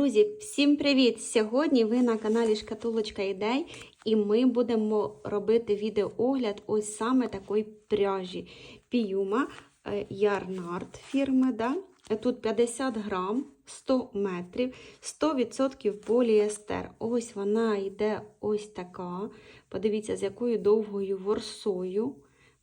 Друзі, всім привіт! Сьогодні ви на каналі Шкатулочка ідей, і ми будемо робити відеоогляд ось саме такої пряжі. Піюма е, Ярнард фірми. Да? Тут 50 грам, 100 метрів, 100% поліестер. Ось вона йде ось така. Подивіться, з якою довгою ворсою.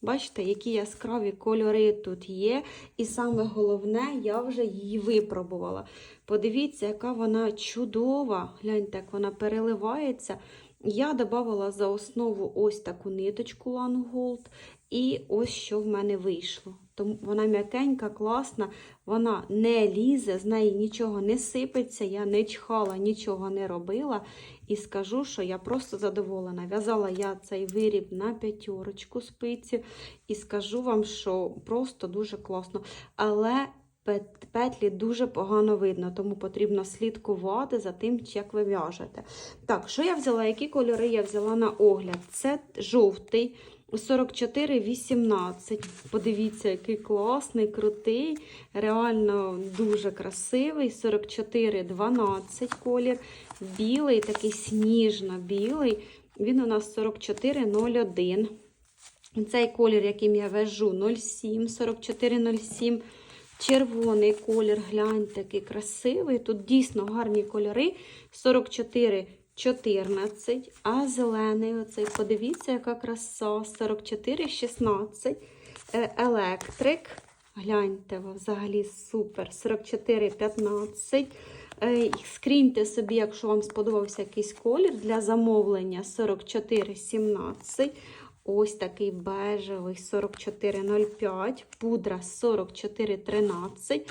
Бачите, які яскраві кольори тут є. І саме головне, я вже її випробувала. Подивіться, яка вона чудова. Гляньте, як вона переливається. Я додавала за основу ось таку ниточку Gold. І ось що в мене вийшло. Тому вона м'якенька, класна, вона не лізе, з неї нічого не сипеться, я не чхала, нічого не робила. І скажу, що я просто задоволена. В'язала я цей виріб на п'ятерочку спиці, і скажу вам, що просто дуже класно. Але петлі дуже погано видно, тому потрібно слідкувати за тим, як ви в'яжете. Так, що я взяла? Які кольори я взяла на огляд? Це жовтий. 44,18. Подивіться, який класний, крутий, реально дуже красивий. 44,12 колір. Білий, такий сніжно-білий. Він у нас 44,01. Цей колір, яким я вяжу, 07, 44,07. Червоний колір, гляньте, який красивий. Тут дійсно гарні кольори. 44. 14, а зелений оцей, подивіться, яка краса, 44, 16, Е, електрик, гляньте, взагалі супер, 44, 15, Е, Скріньте собі, якщо вам сподобався якийсь колір для замовлення 44, 17, ось такий бежевий 44,05, пудра 44,13.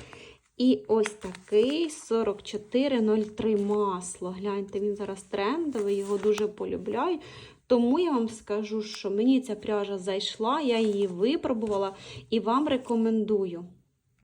і ось такий 4403 масло. Гляньте, він зараз трендовий, його дуже полюбляю. Тому я вам скажу, що мені ця пряжа зайшла, я її випробувала і вам рекомендую.